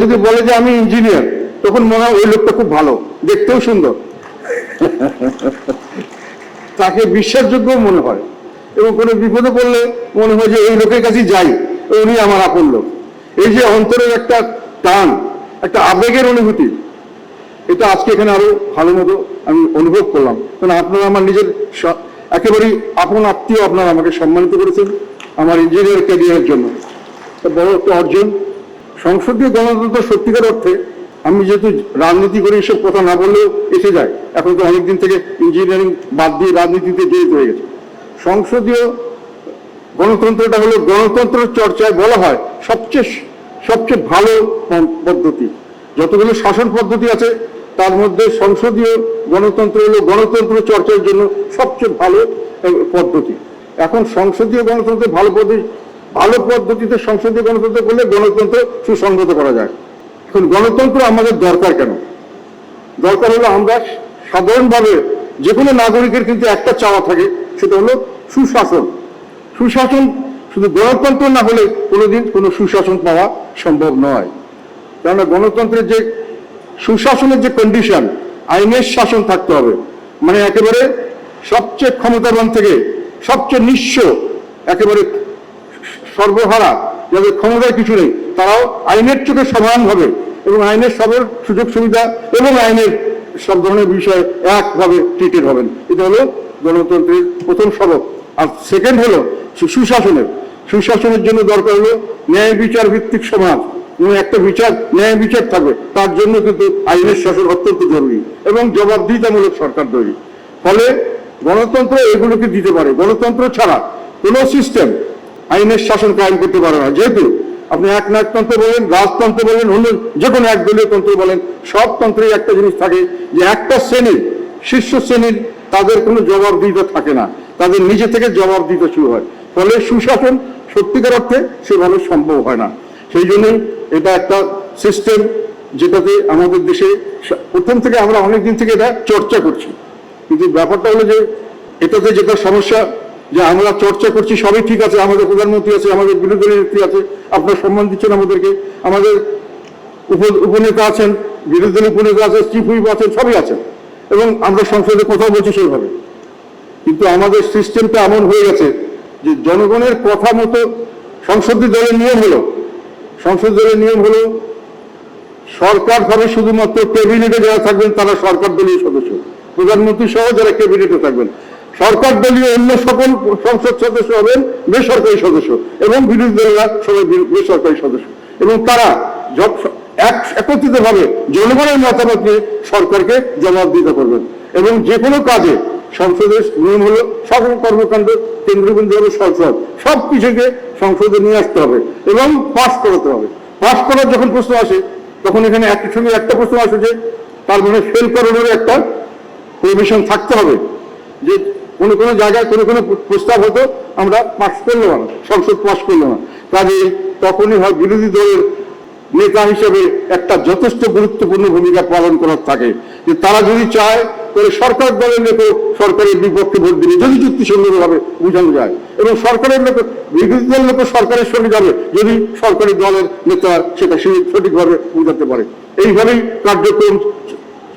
যদি বলে যে আমি ইঞ্জিনিয়ার তখন মনে হয় ওই লোকটা খুব ভালো, দেখতেও সুন্দর। তাকে বিশ্বাসযোগ্য মনে হয়। এবং কোনো বিপদে পড়লে মনে হয় যে এই লোকের কাছেই যাই, উনি আমার আপন লোক। এই যে অন্তরের একটা টান, একটা আবেগের অনুভূতি, এটা আজকে এখানে আরও ভালো মতো আমি অনুভব করলাম। কারণ আপনারা আমার নিজের একেবারেই আপন আত্মীয় আপনারা আমাকে সম্মানিত করেছেন আমার ইঞ্জিনিয়ার ক্যারিয়ারের জন্য। বড় একটা অর্জন। সংসদীয় গণতন্ত্র সত্যিকার অর্থে আমি যেহেতু রাজনীতি করে, এসব কথা না বললেও এসে যায়। এখন তো অনেকদিন থেকে ইঞ্জিনিয়ারিং বাদ দিয়ে রাজনীতিতে জড়িত হয়ে গেছে। সংসদীয় গণতন্ত্রটা হলো গণতন্ত্র চর্চায় বলা হয় সবচেয়ে সবচেয়ে ভালো পদ্ধতি। যতগুলো শাসন পদ্ধতি আছে, তার মধ্যে সংসদীয় গণতন্ত্র হলো গণতন্ত্র চর্চার জন্য সবচেয়ে ভালো পদ্ধতি। এখন সংসদীয় গণতন্ত্রের ভালো পদ্ধতি ভালো পদ্ধতিতে সংসদীয় গণতন্ত্র করলে গণতন্ত্র সুসংগত করা যায়। এখন গণতন্ত্র আমাদের দরকার কেন? দরকার হলো আমরা সাধারণভাবে যে কোনো নাগরিকের কিন্তু একটা চাওয়া থাকে, সেটা হলো সুশাসন। সুশাসন শুধু গণতন্ত্র না হলে কোনোদিন কোনো সুশাসন পাওয়া সম্ভব নয়। কেননা গণতন্ত্রের যে সুশাসনের যে কন্ডিশন আইনের শাসন থাকতে হবে। মানে একেবারে সবচেয়ে ক্ষমতাবান থেকে সবচেয়ে নিঃস্ব, একেবারে সর্বহারা, যাদের ক্ষমতায় কিছু নেই, তারাও আইনের চোখে সমানভাবে এবং আইনের সব সুযোগ, সুবিধা এবং আইনের সব ধরনের বিষয়ে একভাবে ট্রিটেড হবেন। এটা হলো গণতন্ত্রের প্রথম সবক। আর সেকেন্ড হলো সুশাসনের। সুশাসনের জন্য দরকার হলো ন্যায় বিচার ভিত্তিক সমাজ। এবং একটা বিচার, ন্যায় বিচার থাকবে। তার জন্য কিন্তু আইনের শাসন অত্যন্ত জরুরি এবং জবাবদিহিতামূলক সরকার তৈরি। ফলে গণতন্ত্র এগুলোকে দিতে পারে। গণতন্ত্র ছাড়া কোনো সিস্টেম আইনের শাসন কায়েম করতে পারে না। যেহেতু আপনি এক নায়কতন্ত্র বলেন, রাজতন্ত্র বলেন অন্য যে কোনো এক একদলীয় তন্ত্র বলেন, সব তন্ত্রেই একটা জিনিস থাকে যে একটা শ্রেণির শীর্ষ শ্রেণির তাদের কোনো জবাবদিহিতা থাকে না। তাদের নিজে থেকে জবাব দিতে শুরু হয়। ফলে সুশাসন সত্যিকার অর্থে সেভাবে সম্ভব হয় না। সেই জন্যই এটা একটা সিস্টেম যেটাতে আমাদের দেশে প্রথম থেকে আমরা অনেক দিন থেকে এটা চর্চা করছি। কিন্তু ব্যাপারটা হলো যে এটাতে যেটা সমস্যা যে আমরা চর্চা করছি, সবই ঠিক আছে, আমাদের প্রধানমন্ত্রী আছে, আমাদের বিরোধী নেত্রী আছে, আপনার সম্মান দিচ্ছেন আমাদেরকে। আমাদের উপ- উপনেতা আছেন, বিরোধী দলের উপনেতা আছে চিফ হুইপ আছেন, সবই আছেন। এবং আমরা সংসদে কথা বলছি সেইভাবে। কিন্তু আমাদের সিস্টেমটা এমন হয়ে গেছে যে জনগণের কথা মতো সংসদীয় দলের নিয়ম হলো সংসদ দলের নিয়ম হলো সরকার ভাবে শুধুমাত্র ক্যাবিনেটে যারা থাকবেন, তারা সরকার দলীয় সদস্য। প্রধানমন্ত্রী সহ যারা ক্যাবিনেটে থাকবেন। সরকার দলীয় অন্য সকল সংসদ সদস্য হবেন বেসরকারি সদস্য এবং বিরোধী দলেরা সবাই বেসরকারি সদস্য। এবং তারা যত- এক একত্রিত ভাবে জনগণের মতামত নিয়ে সরকারকে জবাবদিহিতা করবেন এবং যে কোনো কাজে সংসদের নিয়ম হলো সকল কর্মকাণ্ড কেন্দ্রবিন্দু হলো সংসদ সব কিছুকে সংসদে নিয়ে আসতে হবে এবং পাশ করাতে হবে। পাশ করার যখন প্রশ্ন আসে, তখন এখানে একই সঙ্গে একটা প্রশ্ন আসে যে, তার মানে ফেল করানোর একটা প্রভিশন থাকতে হবে। যে কোনো কোনো জায়গায় কোনো কোনো প্রস্তাব হতো, আমরা পাশ করলাম না, সংসদ পাশ করলাম না। কাজে তখনই হয় বিরোধী দলের নেতা হিসেবে একটা যথেষ্ট গুরুত্বপূর্ণ ভূমিকা পালন করার থাকে। যে তারা যদি চায়, তাহলে সরকার দলের লোক সরকারের বিপক্ষে ভোট দিলে যদি যুক্তিসঙ্গতভাবে বোঝানো যায়। এবং সরকারের লোক, বিরোধী দলের লোক সরকারের সঙ্গে যাবে, যদি সরকারি দলের নেতা সেটা সে- সঠিকভাবে বোঝাতে পারে। এইভাবেই কার্যক্রম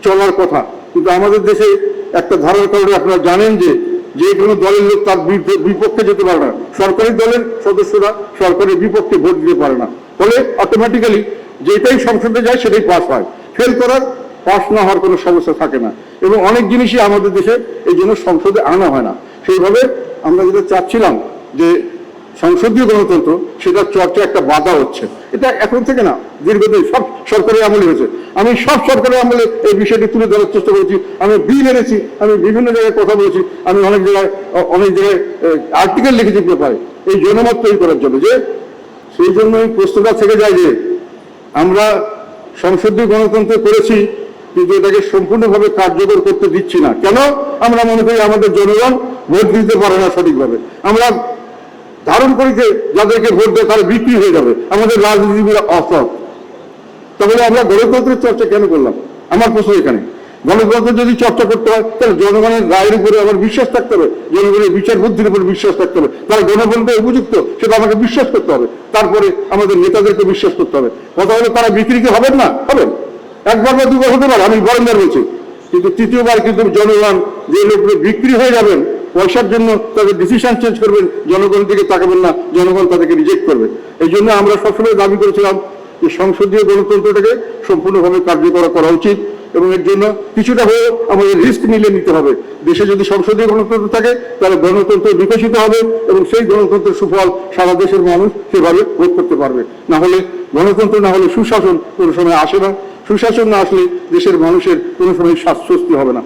চলার কথা। কিন্তু আমাদের দেশে একটা ধারণার কারণে আপনারা জানেন যে যে কোনো দলের লোক তার বিপক্ষে যেতে পারে না। সরকারি দলের সদস্যরা সরকারের বিপক্ষে ভোট দিতে পারে না। ফলে অটোমেটিক্যালি যেটাই সংসদে যায়, সেটাই পাস হয়। ফেল করার পাস না হওয়ার কোনো সমস্যা থাকে না। এবং অনেক জিনিসই আমাদের দেশে এই জন্য সংসদে আনা হয় না। সেইভাবে আমরা যেটা চাচ্ছিলাম যে সংসদীয় গণতন্ত্র সেটা চর্চা একটা বাধা হচ্ছে। এটা এখন থেকে না, দীর্ঘদিন সব সরকারের আমলে হয়েছে। আমি সব সরকারের আমলে এই বিষয়টি তুলে ধরার চেষ্টা করেছি। আমি বিল এনেছি, আমি বিভিন্ন জায়গায় কথা বলেছি, আমি অনেক জায়গায় অনেক জায়গায় আর্টিকেল লিখেছি পেপারে এই জনমত তৈরি করার জন্য যে, সেই জন্যই প্রশ্নটা থেকে যায় যে, আমরা সংসদীয় গণতন্ত্র করেছি, কিন্তু এটাকে সম্পূর্ণভাবে কার্যকর করতে দিচ্ছি না। কেন? আমরা মনে করি আমাদের জনগণ ভোট দিতে পারে না সঠিকভাবে। আমরা ধারণ করি যে যাদেরকে ভোট দেয় তারা বিক্রি হয়ে যাবে। আমাদের রাজনীতিবিদ অসৎ। তাহলে আমরা গণতন্ত্রের চর্চা কেন করলাম? আমার প্রশ্ন এখানে। গণতন্ত্র যদি চর্চা করতে হয়, তাহলে জনগণের রায়ের উপরে আমার বিশ্বাস থাকতে হবে, জনগণের বিচার বুদ্ধির উপর বিশ্বাস থাকতে হবে। তারা গণতন্ত্র উপযুক্ত, সেটা আমাকে বিশ্বাস করতে হবে। তারপরে আমাদের নেতাদেরকে বিশ্বাস করতে হবে। কথা হলো, তারা বিক্রিকে হবেন না? হবেন। একবার বা দুবার হতে পারে, আমি বারংবার বলছি। কিন্তু তৃতীয়বার কিন্তু জনগণ যে লোকগুলো বিক্রি হয়ে যাবেন পয়সার জন্য তাদের ডিসিশন চেঞ্জ করবেন, জনগণের দিকে তাকাবেন না, জনগণ তাদেরকে রিজেক্ট করবে। এই জন্য আমরা সবসময় দাবি করেছিলাম যে সংসদীয় গণতন্ত্রটাকে সম্পূর্ণভাবে কার্যকর করা উচিত এবং এর জন্য কিছুটা হয়েও আমাদের রিস্ক নিলে নিতে হবে। দেশে যদি সংসদীয় গণতন্ত্র থাকে, তাহলে গণতন্ত্র বিকশিত হবে এবং সেই গণতন্ত্রের সুফল সারা দেশের মানুষ সেভাবে ভোগ করতে পারবে। না হলে গণতন্ত্র, না হলে সুশাসন কোনো সময় আসে না। সুশাসন না আসলে দেশের মানুষের কোনো সময় স্বস্তি হবে না।